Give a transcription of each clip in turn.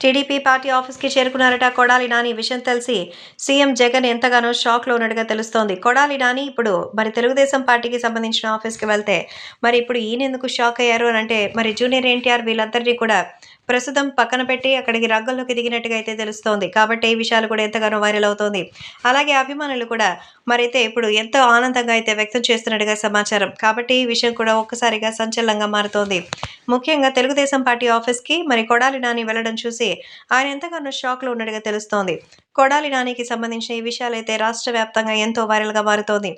TDP party ఆఫీస్కి చేరుకున్నారట కొడాలి నాని. విషయం తెలిసి సీఎం జగన్ ఎంతగానో షాక్లో ఉన్నట్టుగా తెలుస్తోంది. కొడాలి నాని ఇప్పుడు మరి తెలుగుదేశం పార్టీకి సంబంధించిన ఆఫీస్కి వెళ్తే మరి ఇప్పుడు ఈయన ఎందుకు షాక్ అయ్యారు అని అంటే మరి జూనియర్ ఎన్టీఆర్ వీళ్ళందరినీ కూడా ప్రస్తుతం పక్కన పెట్టి అక్కడికి రంగంలోకి దిగినట్టుగా అయితే తెలుస్తోంది. కాబట్టి ఈ విషయాలు కూడా ఎంతగానో వైరల్ అవుతోంది. అలాగే అభిమానులు కూడా మరైతే ఇప్పుడు ఎంతో ఆనందంగా అయితే వ్యక్తం చేస్తున్నట్టుగా సమాచారం. కాబట్టి ఈ విషయం కూడా ఒక్కసారిగా సంచలనంగా మారుతోంది. ముఖ్యంగా తెలుగుదేశం పార్టీ ఆఫీస్కి మరి కొడాలి నాని వెళ్ళడం చూసి ఆయన ఎంతగానో షాక్లో ఉన్నట్టుగా తెలుస్తోంది. కొడాలి నానికి సంబంధించిన ఈ విషయాలైతే రాష్ట్ర వ్యాప్తంగా ఎంతో వైరల్గా మారుతోంది.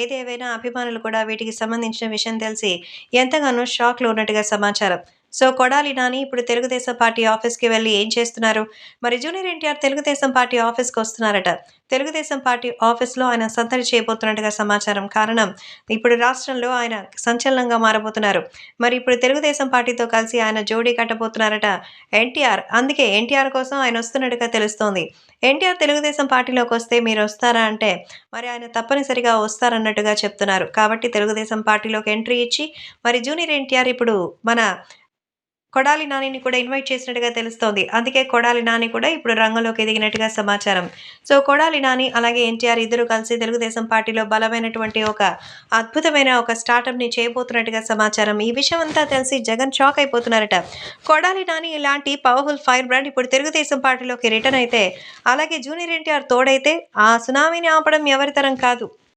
ఏదేవైనా అభిమానులు కూడా వీటికి సంబంధించిన విషయం తెలిసి ఎంతగానో షాక్లో ఉన్నట్టుగా సమాచారం. సో కొడాలి నాని ఇప్పుడు తెలుగుదేశం పార్టీ ఆఫీస్కి వెళ్ళి ఏం చేస్తున్నారు? మరి జూనియర్ ఎన్టీఆర్ తెలుగుదేశం పార్టీ ఆఫీస్కి వస్తున్నారట. తెలుగుదేశం పార్టీ ఆఫీస్లో ఆయన సందడి చేయబోతున్నట్టుగా సమాచారం కారణం ఇప్పుడు రాష్ట్రంలో ఆయన సంచలనంగా మారబోతున్నారు. మరి ఇప్పుడు తెలుగుదేశం పార్టీతో కలిసి ఆయన జోడీ కట్టబోతున్నారట ఎన్టీఆర్. అందుకే ఎన్టీఆర్ కోసం ఆయన వస్తున్నట్టుగా తెలుస్తోంది. ఎన్టీఆర్ తెలుగుదేశం పార్టీలోకి వస్తే మీరు వస్తారా అంటే మరి ఆయన తప్పనిసరిగా వస్తారన్నట్టుగా చెప్తున్నారు. కాబట్టి తెలుగుదేశం పార్టీలోకి ఎంట్రీ ఇచ్చి మరి జూనియర్ ఎన్టీఆర్ ఇప్పుడు మన కొడాలి నానిని కూడా ఇన్వైట్ చేసినట్టుగా తెలుస్తోంది. అందుకే కొడాలి నాని కూడా ఇప్పుడు రంగంలోకి ఎదిగినట్టుగా సమాచారం. సో కొడాలి నాని అలాగే ఎన్టీఆర్ ఇద్దరు కలిసి తెలుగుదేశం పార్టీలో బలమైనటువంటి ఒక అద్భుతమైన ఒక స్టార్టప్ని చేయబోతున్నట్టుగా సమాచారం. ఈ విషయం అంతా తెలిసి జగన్ షాక్ అయిపోతున్నారట. కొడాలి నాని ఇలాంటి పవర్ఫుల్ ఫైర్ బ్రాండ్ ఇప్పుడు తెలుగుదేశం పార్టీలోకి రిటర్న్ అయితే అలాగే జూనియర్ ఎన్టీఆర్ తోడైతే ఆ సునామీని ఆపడం ఎవరి తరం కాదు.